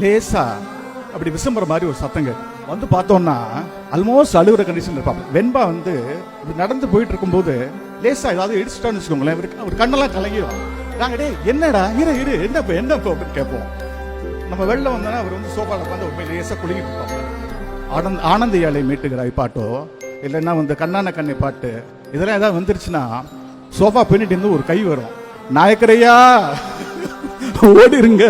லேசா அப்படி விசம்பர மாதிரி ஒரு சத்தம் கேட்டு வந்து பார்த்தோம்னா ஆல்மோஸ்ட் அழுகிற கண்டிஷன் இருப்பாங்க வெண்பா வந்து இப்படி நடந்து போயிட்டு இருக்கும்போது லேசா ஏதாவது இடிச்சிட்டான்னு வச்சுக்கோங்களேன் இவருக்கு அவர் கண்ணெல்லாம் கலங்கிடும் நாங்க டேய் என்னடா? இரு இரு என்ன இப்போ என்ன இப்போ அப்படின்னு கேட்போம். நம்ம வெளில வந்தோன்னா அவர் வந்து சோஃபாவில் உட்காந்து ஒரு லேசாக குளிக்கிட்டு இருப்பாங்க ஆனந்த் ஆனந்த ஏழை மீட்டுகிறாய் பாட்டோ. இல்லைன்னா வந்து கண்ணான கண்ணை பாட்டு. இதெல்லாம் ஏதாவது வந்துருச்சுன்னா சோஃபா பின்னிட்டு இருந்து ஒரு கை வரும். நாயக்கரையா ஓடிருங்க.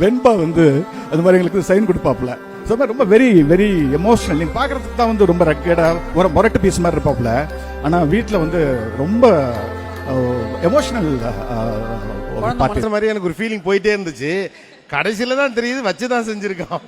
வெண்பா வந்து அது மாதிரி எங்களுக்கு சைன் கொடுப்பாப்புல. ஸோ ரொம்ப வெரி வெரி எமோஷனல் நீங்கள் பார்க்கறதுக்கு தான் வந்து ரொம்ப ரக்கேடா ஒரு மொரட்டு பீஸ் மாதிரி இருப்பாப்புல. ஆனால் வீட்டில் வந்து ரொம்ப எமோஷனல் பாட்டு. மாதிரி எனக்கு ஒரு ஃபீலிங் போயிட்டே இருந்துச்சு. கடைசியில தான் தெரியுது வச்சு தான் செஞ்சிருக்கான்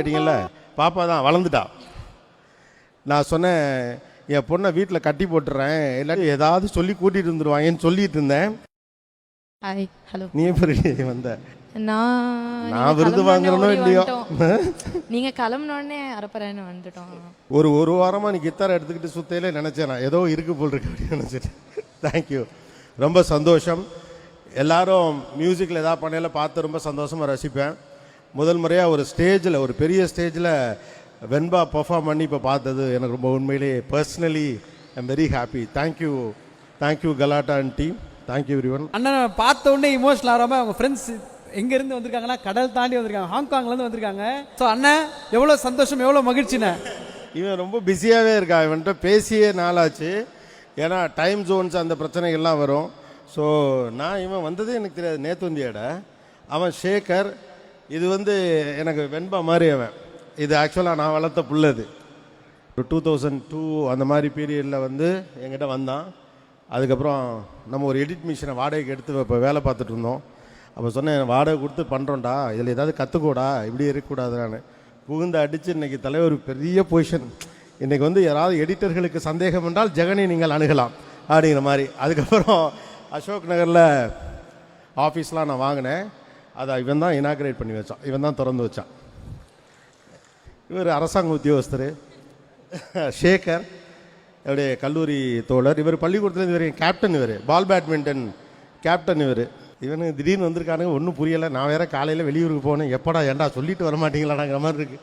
கேட்டிங்கல்ல? பாப்பா தான் வளர்ந்துட்டா. நான் சொன்னேன் என் பொண்ணை வீட்டில் கட்டி போட்டுறேன். இல்லாட்டி ஏதாவது சொல்லி கூட்டிகிட்டு வந்துடுவாங்கன்னு சொல்லிட்டு இருந்தேன். ஹாய் ஹலோ நீ எப்படி வந்த? நான் நான் விருது வாங்குறேனோ இல்லையோ. நீங்க கிளம்புன உடனே வந்துட்டோம். ஒரு ஒரு வாரமாக நீ கித்தாரை எடுத்துக்கிட்டு சுத்தையில நினச்சேன் நான். ஏதோ இருக்கு போல் இருக்கு அப்படின்னு நினச்சிட்டு. தேங்க்யூ ரொம்ப சந்தோஷம். எல்லாரும் மியூசிக்கில் ஏதாவது பண்ணையில் பார்த்து ரொம்ப சந்தோஷமாக ரசிப்பேன். முதல் முறையாக ஒரு ஸ்டேஜில் ஒரு பெரிய ஸ்டேஜில் வெண்பா பெர்ஃபார்ம் பண்ணி இப்போ பார்த்தது. எனக்கு ரொம்ப உண்மையிலேயே personally I'm very happy thank you thank you Galatta and team thank you everyone அண்ணனை பார்த்த உடனே இமோஷனல் ஆகாம அவங்க ஃப்ரெண்ட்ஸ் எங்க இருந்து வந்திருக்காங்கன்னா கடல் தாண்டி வந்திருக்காங்க. ஹாங்காங்ல இருந்து வந்திருக்காங்க. ஸோ அண்ணன் எவ்வளவு சந்தோஷம் எவ்வளவு மகிழ்ச்சிண்ணே? இவன் ரொம்ப பிஸியாகவே இருக்கான் இவன்கிட்ட பேசியே நாளாச்சு. ஏன்னா டைம் ஜோன்ஸ் அந்த பிரச்சனைகள்லாம் வரும். ஸோ நான் இவன் வந்ததே எனக்கு தெரியாது. நேத்துந்தியோட அவன் ஷேகர் இது வந்து எனக்கு வெண்பா மாதிரி அவன். இது ஆக்சுவலாக நான் வளர்த்த புள்ளது ஒரு டூ தௌசண்ட் டூ அந்த மாதிரி பீரியடில் வந்து எங்கிட்ட வந்தான். அதுக்கப்புறம் நம்ம ஒரு எடிட் மிஷினை வாடகைக்கு எடுத்து இப்போ வேலை பார்த்துட்டு இருந்தோம். அப்போ சொன்னேன் வாடகை கொடுத்து பண்ணுறோம்டா இதில் ஏதாவது கற்றுக்கூடா இப்படி இருக்கக்கூடாது நான் புகுந்து அடித்து இன்னைக்கு தலைவர் பெரிய பொசிஷன் இன்றைக்கி வந்து யாராவது எடிட்டர்களுக்கு சந்தேகம் என்றால் ஜெகனை நீங்கள் அணுகலாம் அப்படிங்கிற மாதிரி. அதுக்கப்புறம் அசோக் நகரில் ஆஃபீஸ்லாம் நான் வாங்கினேன். அதை இவன் தான் இனாக்ரேட் பண்ணி வச்சான். இவன் தான் திறந்து வச்சான். இவர் அரசாங்க உத்தியோகஸ்தர். ஷேகர் அவருடைய கல்லூரி தோழர். இவர் பள்ளிக்கூடத்தில் இவர் கேப்டன் இவர். பால் பேட்மிண்டன் கேப்டன் இவர். இவனு திடீர்னு வந்திருக்கானுங்க ஒன்றும் புரியலை. நான் வேற காலையில் வெளியூருக்கு போனேன். எப்படா ஏண்டா சொல்லிட்டு வர மாட்டீங்களாடாங்கிற மாதிரி இருக்கு.